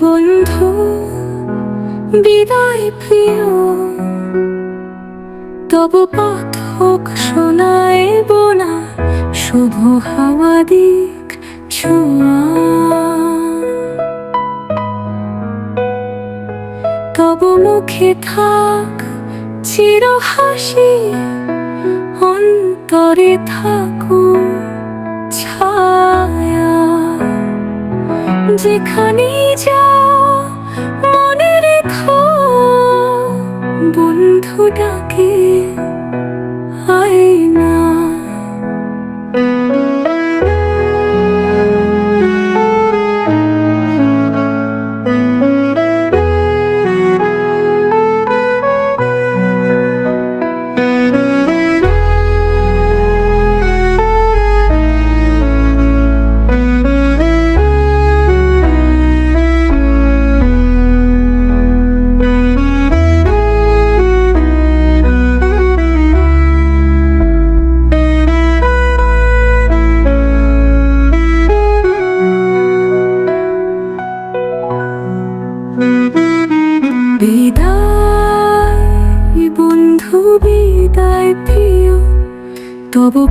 বন্ধু বিদায় প্রিয়। তব পথ হোক শোনায় বোনা, শুভ হাওয়া দিক ছোঁয়া। তব মুখে থাক চির হাসি, অন্তরে থাকুক ছায়া। যেখানে যাও বন্ধু ডাকে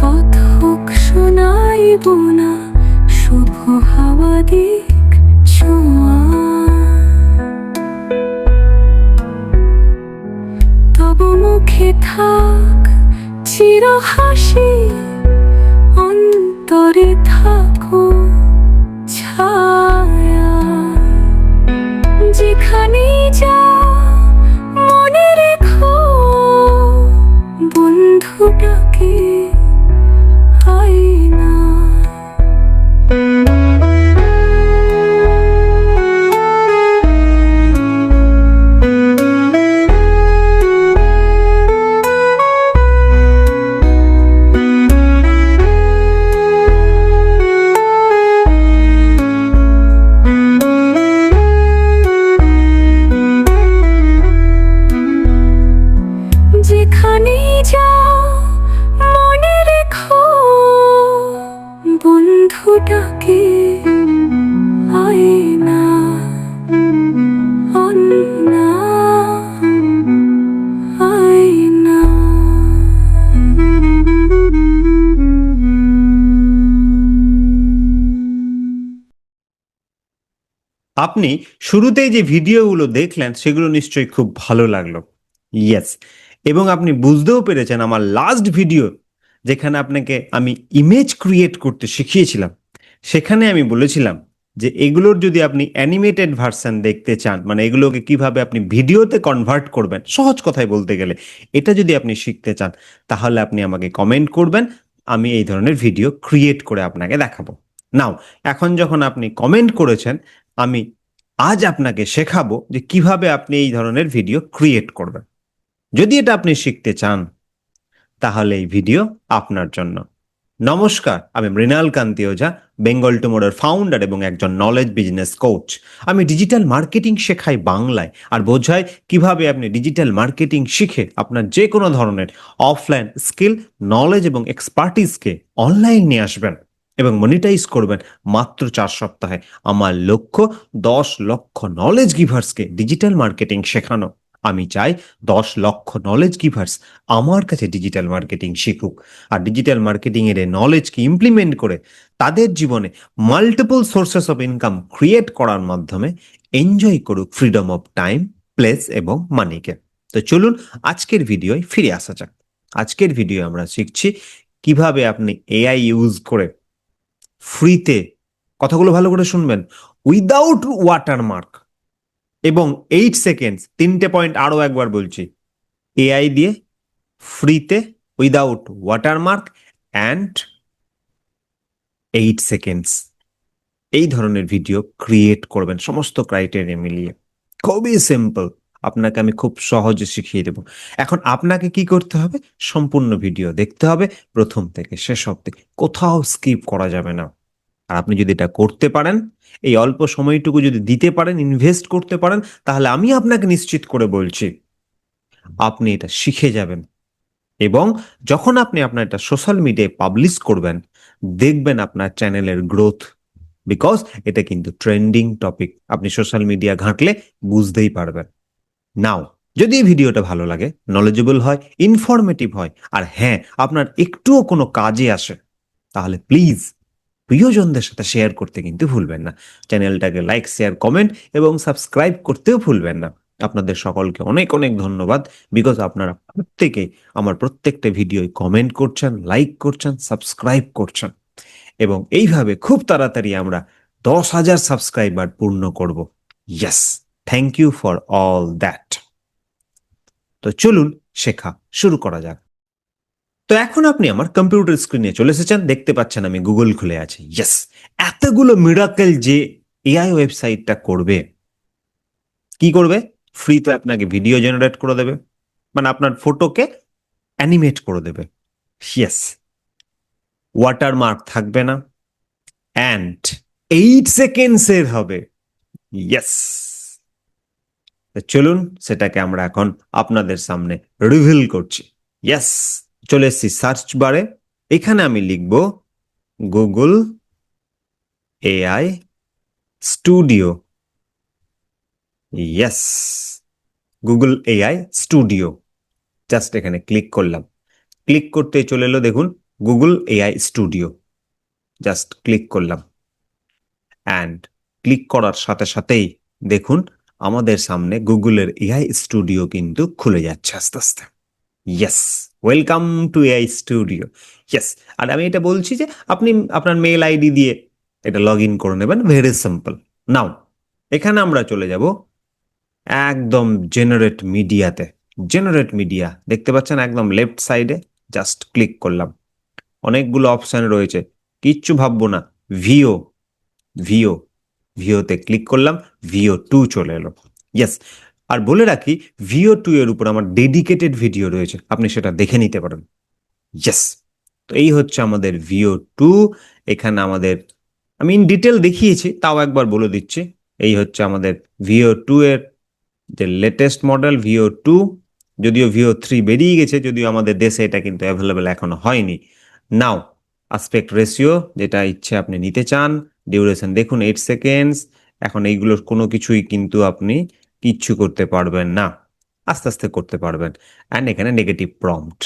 পথ হোক শোনাইব না শুভ হাওয়া দিক ছোঁয়া। তব মুখে থাক চির হাসি অন্তরে থাকো আপনি শুরুতেই যে ভিডিওগুলো দেখলেন, সেগুলো নিশ্চয়ই খুব ভালো লাগল। ইয়েস এবং আপনি বুঝতেও পেরেছেন আমার লাস্ট ভিডিও যেখানে আপনাকে আমি ইমেজ ক্রিয়েট করতে শিখিয়েছিলাম, সেখানে আমি বলেছিলাম যে এগুলোর যদি আপনি অ্যানিমেটেড ভার্সন দেখতে চান মানে এগুলোকে কীভাবে আপনি ভিডিওতে কনভার্ট করবেন, সহজ কথায় বলতে গেলে, এটা যদি আপনি শিখতে চান, তাহলে আপনি আমাকে কমেন্ট করবেন, আমি এই ধরনের ভিডিও ক্রিয়েট করে আপনাকে দেখাবো। নাও এখন যখন আপনি কমেন্ট করেছেন, আমি আজ আপনাকে শেখাবো যে কীভাবে আপনি এই ধরনের ভিডিও ক্রিয়েট করবেন। যদি এটা আপনি শিখতে চান, তাহলে এই ভিডিও আপনার জন্য। নমস্কার, আমি মৃণাল কান্তি ওঝা বেঙ্গল টুমোরের ফাউন্ডার এবং একজন নলেজ বিজনেস কোচ আমি ডিজিটাল মার্কেটিং শেখাই বাংলায় আর বোঝাই কীভাবে আপনি ডিজিটাল মার্কেটিং শিখে আপনার যে কোনো ধরনের অফলাইন স্কিল নলেজ এবং এক্সপার্টিসকে অনলাইন নিয়ে আসবেন। এবং মনিটাইজ করবেন মাত্র চার সপ্তাহে। আমার লক্ষ্য, দশ লক্ষ নলেজ গিভার্সকে ডিজিটাল মার্কেটিং শেখানো। আমি চাই দশ লক্ষ নলেজ গিভার্স আমার কাছে ডিজিটাল মার্কেটিং শিখুক। আর ডিজিটাল মার্কেটিং এর নলেজকে ইমপ্লিমেন্ট করে তাদের জীবনে multiple sources of income create করার মাধ্যমে এনজয় করুক ফ্রিডম অফ টাইম প্লেস এবং মানিকে তো চলুন আজকের ভিডিওয় ফিরে আসা যাক। আজকের ভিডিও আমরা শিখছি কীভাবে আপনি এআই ইউজ করে ফ্রিতে, কথাগুলো ভালো করে শুনবেন উইদাউট ওয়াটারমার্ক এবং এইট সেকেন্ডস তিনটে পয়েন্ট আরও একবার বলছি এআই দিয়ে ফ্রিতে without watermark and eight seconds এই ধরনের ভিডিও ক্রিয়েট করবেন, সমস্ত ক্রাইটেরিয়া মিলিয়ে। খুবই সিম্পল আপনাকে আমি খুব সহজে শিখিয়ে দেব। এখন আপনাকে কি করতে হবে? সম্পূর্ণ ভিডিও দেখতে হবে। প্রথম থেকে শেষ অব্দি কোথাও স্কিপ করা যাবে না। আর আপনি যদি এটা করতে পারেন, এই অল্প সময়টুকু যদি দিতে পারেন, ইনভেস্ট করতে পারেন, তাহলে আমি আপনাকে নিশ্চিত করে বলছি, আপনি এটা শিখে যাবেন। এবং যখন আপনি আপনার এটা সোশ্যাল মিডিয়ায় পাবলিশ করবেন, দেখবেন আপনার চ্যানেলের গ্রোথ। বিকজ এটা কিন্তু ট্রেন্ডিং টপিক। আপনি সোশ্যাল মিডিয়া ঘাঁটলে বুঝতেই পারবেন। নাও যদি এই ভিডিওটা ভালো লাগে নলেজেবল হয় ইনফরমেটিভ হয়, আর হ্যাঁ আপনার একটুও কোনো কাজে আসে, তাহলে প্লিজ প্রিয়জনদের সাথে শেয়ার করতে কিন্তু ভুলবেন না। চ্যানেলটাকে লাইক শেয়ার কমেন্ট এবং সাবস্ক্রাইব করতেও ভুলবেন না। আপনাদের সকলকে অনেক অনেক ধন্যবাদ। বিকজ আপনারা প্রত্যেকেই আমার প্রত্যেকটা ভিডিওয় কমেন্ট করছেন লাইক করছেন সাবস্ক্রাইব করছেন। এবং এইভাবে খুব তাড়াতাড়ি আমরা দশ হাজার সাবস্ক্রাইবার পূর্ণ করব। Yes thank you for all that তো চলুন শেখা, শুরু করা যাক। তো এখন আপনি আমার কম্পিউটার স্ক্রিনে চলে এসেছেন, দেখতে পাচ্ছেন আমি গুগল খুলে আছি। ইয়েস এতগুলো মিরাকেল যে এআই ওয়েবসাইটটা করবে, কি করবে? ফ্রিতে আপনাকে ভিডিও জেনারেট করে দেবে মানে আপনার ফটোকে অ্যানিমেট করে দেবে। ইয়েস ওয়াটারমার্ক থাকবে না অ্যান্ড এইট সেকেন্ডসের হবে। ইয়েস চলুন সেটাকে আমরা এখন আপনাদের সামনে রিভিল করছি। ইয়েস চলে এসছি সার্চ বারে এখানে আমি লিখব Google AI studio yes Google AI studio just এখানে ক্লিক করলাম। ক্লিক করতে চলে এলো, দেখুন Google AI studio just click করলাম। অ্যান্ড ক্লিক করার সাথে সাথেই দেখুন আমাদের সামনে গুগলের এআই স্টুডিও কিন্তু খুলে যাচ্ছে আস্তে আস্তে। Yes welcome to AI studio. Yes আর আমি এটা বলছি যে আপনি আপনার মেল আইডি দিয়ে এটা লগ ইন করে নেবেন ভেরি সিম্পল নাও এখানে আমরা চলে যাব একদম জেনারেট মিডিয়াতে জেনারেট মিডিয়া দেখতে পাচ্ছেন একদম লেফট সাইডে জাস্ট ক্লিক করলাম। অনেকগুলো অপশন রয়েছে, কিচ্ছু ভাববো না। ভিও ভিও ভিওতে ক্লিক করলাম। ভিও টু চলে এলো। ইয়েস আর বলে রাখি ভিও টু এর উপর আমার ডেডিকেটেড ভিডিও রয়েছে, আপনি সেটা দেখে নিতে পারেন। ইয়েস তো এই হচ্ছে আমাদের ভিও টু এখানে আমাদের, আমি ইন ডিটেল দেখিয়েছি, তাও একবার বলে দিচ্ছি। এই হচ্ছে আমাদের ভিও টু এর যে লেটেস্ট মডেল ভিও টু যদিও ভিও থ্রি বেরিয়ে গেছে, যদিও আমাদের দেশে এটা কিন্তু অ্যাভেলেবেল এখনও হয়নি। নাও আসপেক্ট রেশিও যেটা ইচ্ছে আপনি নিতে চান ডিউরেশন দেখুন এইট সেকেন্ডস এখন এইগুলোর কোনো কিছুই কিন্তু আপনি কিচ্ছু করতে পারবেন না। আস্তে আস্তে করতে পারবেন। অ্যান্ড এখানে নেগেটিভ প্রম্পট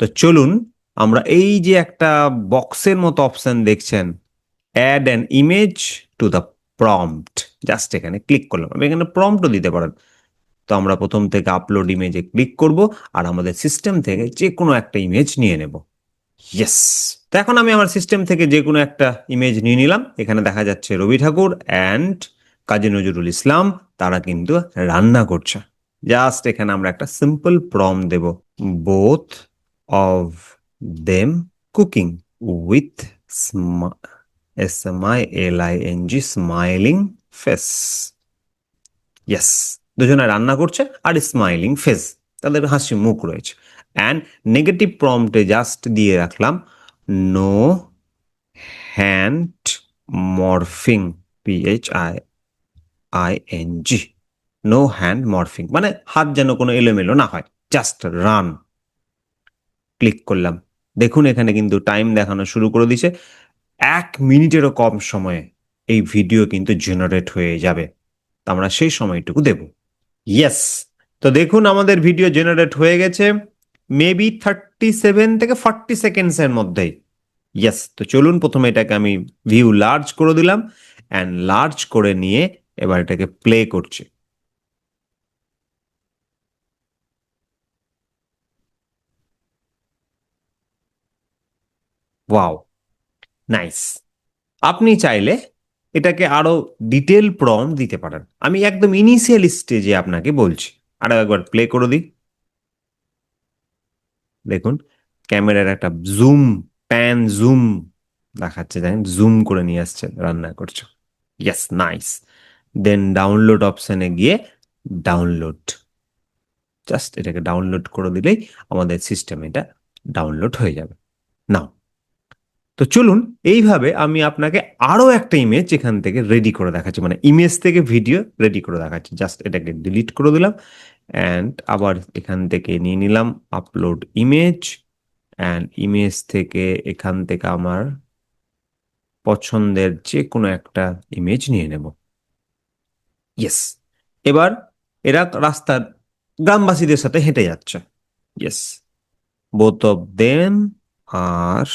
তো চলুন, আমরা এই যে একটা বক্সের মতো অপশন দেখছেন add an image to the prompt just এখানে ক্লিক করলাম। আপনি এখানে প্রম্পটও দিতে পারেন। তো আমরা প্রথম থেকে আপলোড ইমেজে ক্লিক করব আর আমাদের সিস্টেম থেকে যে কোনো একটা ইমেজ নিয়ে নেব। ইয়েস তো এখন আমি আমার সিস্টেম থেকে যে কোনো একটা ইমেজ নিয়ে নিলাম। এখানে দেখা যাচ্ছে রবি ঠাকুর অ্যান্ড কাজী নজরুল ইসলাম, তারা কিন্তু রান্না করছে। জাস্ট এখানে আমরা একটা simple prompt Dev. Both of them cooking with S M I L I N G smiling face yes দুজনে রান্না করছে আর স্মাইলিং ফেস তাদের হাসি মুখ রয়েছে। অ্যান্ড নেগেটিভ প্রম্পটে জাস্ট দিয়ে রাখলাম। No hand morphing P H I I N G no hand morphing মানে হাত যেন কোনো এলোমেলো না হয় জাস্ট রান ক্লিক করলাম। দেখুন, এখানে কিন্তু টাইম দেখানো শুরু করে দিছে এক মিনিটেরও কম সময়ে এই ভিডিও কিন্তু জেনারেট হয়ে যাবে। তা আমরা সেই সময়টুকু দেব। ইয়েস তো দেখুন, আমাদের ভিডিও জেনারেট হয়ে গেছে। মেবি থার্টি সেভেন থেকে ফর্টি সেকেন্ডসের মধ্যেই। ইয়েস তো চলুন প্রথমে এটাকে আমি ভিউ লার্জ করে দিলাম অ্যান্ড লার্জ করে নিয়ে এবার এটাকে প্লে করছি। ওয়াও নাইস আপনি চাইলে এটাকে আরও ডিটেল প্রম দিতে পারেন। আমি একদম ইনিশিয়াল স্টেজে আপনাকে বলছি। আরও একবার প্লে করে দিই। দেখুন, ক্যামেরার একটা জুম প্যান জুম দেখাচ্ছে, দেখেন, জুম করে নিয়ে আসছে, রান্না করছে। ইয়েস নাইস দেন ডাউনলোড অপশানে গিয়ে ডাউনলোড জাস্ট এটাকে ডাউনলোড করে দিলেই আমাদের সিস্টেম এটা ডাউনলোড হয়ে যাবে। নাও তো চলুন, এইভাবে আমি আপনাকে আরও একটা ইমেজ এখান থেকে রেডি করে দেখাচ্ছি। মানে ইমেজ থেকে ভিডিও রেডি করে দেখাচ্ছি। জাস্ট এটাকে ডিলিট করে দিলাম অ্যান্ড আবার এখান থেকে নিয়ে নিলাম আপলোড ইমেজ অ্যান্ড ইমেজ থেকে এখান থেকে আমার পছন্দের যে কোনো একটা ইমেজ নিয়ে নেব। ইয়েস এবার এরা রাস্তার গ্রামবাসীদের সাথে হেঁটে যাচ্ছে। Yes both of them are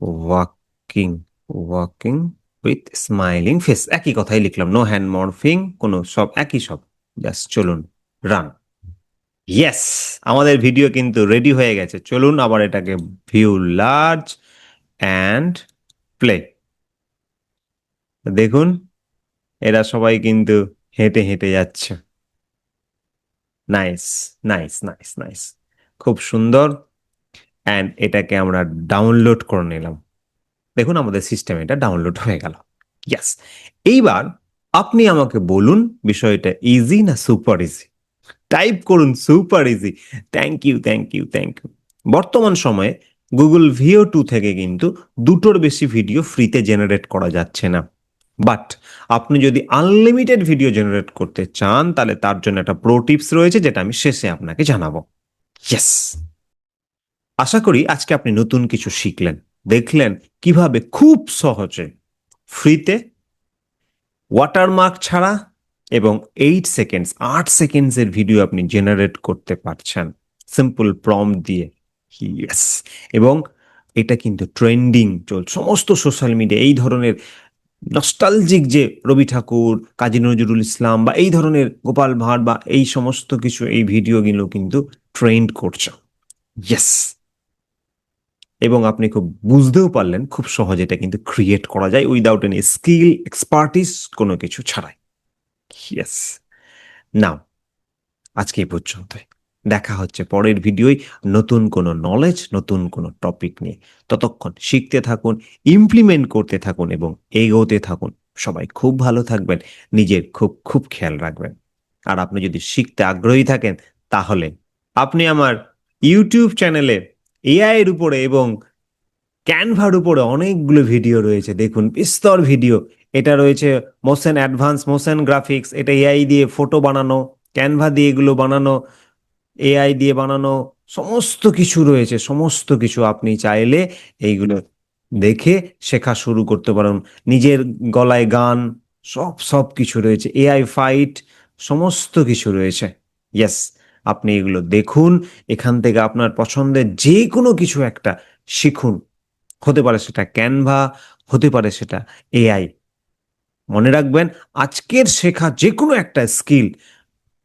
walking walking with smiling face একই কথাই লিখলাম। নো হ্যান্ড মর্ফিং কোনো সব, একই সব। জাস্ট চলুন রান ইয়েস আমাদের ভিডিও কিন্তু রেডি হয়ে গেছে। চলুন আবার এটাকে ভিউ লার্জ অ্যান্ড প্লে দেখুন, এরা সবাই কিন্তু হেঁটে হেঁটে যাচ্ছে। নাইস নাইস নাইস নাইস খুব সুন্দর। অ্যান্ড এটাকে আমরা ডাউনলোড করে নিলাম। দেখুন, আমাদের সিস্টেম এটা ডাউনলোড হয়ে গেল। ইয়াস এইবার আপনি আমাকে বলুন, বিষয়টা ইজি না সুপার ইজি টাইপ করুন, super easy. Thank you thank you thank you বর্তমান সময়ে গুগল ভিও টু থেকে কিন্তু দুটোর বেশি ভিডিও ফ্রিতে জেনারেট করা যাচ্ছে না। বাট আপনি যদি আনলিমিটেড ভিডিও জেনারেট করতে চান, তাহলে তার জন্য একটা প্রো টিপস রয়েছে, যেটা আমি শেষে আপনাকে জানাব। ইয়েস আশা করি আজকে আপনি নতুন কিছু শিখলেন। দেখলেন কীভাবে খুব সহজে ফ্রিতে ওয়াটারমার্ক ছাড়া এবং এইট সেকেন্ডস আট সেকেন্ডসের ভিডিও আপনি জেনারেট করতে পারছেন। সিম্পল প্রম দিয়ে। ইয়েস এবং এটা কিন্তু ট্রেন্ডিং চল, সমস্ত সোশ্যাল মিডিয়া এই ধরনের নস্টালজিক যে রবি ঠাকুর, কাজী নজরুল ইসলাম বা এই ধরনের গোপাল ভাঁড় বা এই সমস্ত কিছু, এই ভিডিওগুলো কিন্তু ট্রেন্ড করছে। ইয়েস এবং আপনি খুব বুঝতেও পারলেন, খুব সহজে এটা কিন্তু ক্রিয়েট করা যায় উইদাউট এনি স্কিল এক্সপার্টিস কোনো কিছু ছাড়াই। ইয়েস নাও আজকে এই পর্যন্তই। দেখা হচ্ছে পরের ভিডিওয়। নতুন কোনো নলেজ নতুন কোনো টপিক নিয়ে। ততক্ষণ শিখতে থাকুন ইমপ্লিমেন্ট করতে থাকুন এবং এগোতে থাকুন। সবাই খুব ভালো থাকবেন, নিজের খুব খুব খেয়াল রাখবেন। আর আপনি যদি শিখতে আগ্রহী থাকেন, তাহলে আপনি আমার ইউটিউব চ্যানেলে এআই এর উপরে এবং ক্যানভার উপরে অনেকগুলো ভিডিও রয়েছে। দেখুন, বিস্তর ভিডিও এটা রয়েছে মোশন অ্যাডভান্স মোশন গ্রাফিক্স এটা এআই দিয়ে ফটো বানানো ক্যানভা দিয়ে এগুলো বানানো এআই দিয়ে বানানো, সমস্ত কিছু রয়েছে, সমস্ত কিছু আপনি চাইলে এইগুলো দেখে শেখা শুরু করতে পারেন। নিজের গলায় গান, সব সব কিছু রয়েছে। এআই ফাইট সমস্ত কিছু রয়েছে। ইয়েস আপনি এগুলো দেখুন। এখান থেকে আপনার পছন্দের যে কোনো কিছু একটা শিখুন। হতে পারে সেটা ক্যানভা হতে পারে সেটা এআই মনে রাখবেন, আজকের শেখা যে কোনো একটা স্কিল,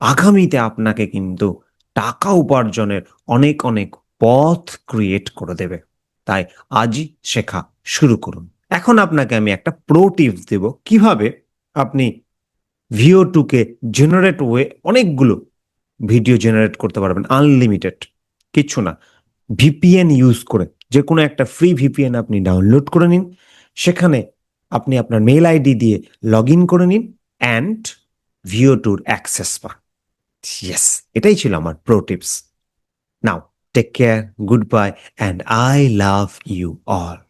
আগামীতে আপনাকে কিন্তু টাকা উপার্জনের অনেক অনেক পথ ক্রিয়েট করে দেবে। তাই আজই শেখা শুরু করুন। এখন আপনাকে আমি একটা প্রো টিপস দেব, কীভাবে আপনি ভিও টুকে জেনারেট ওয়ে অনেকগুলো ভিডিও জেনারেট করতে পারবেন আনলিমিটেড কিছু না ভিপিএন ইউজ করে যে কোনো একটা ফ্রি ভিপিএন আপনি ডাউনলোড করে নিন। সেখানে আপনি আপনার মেল আইডি দিয়ে লগ ইন করে নিন অ্যান্ড ভিও টুর অ্যাক্সেস পান। ইয়েস এটাই ছিল আমার pro tips now take care good bye and I love you all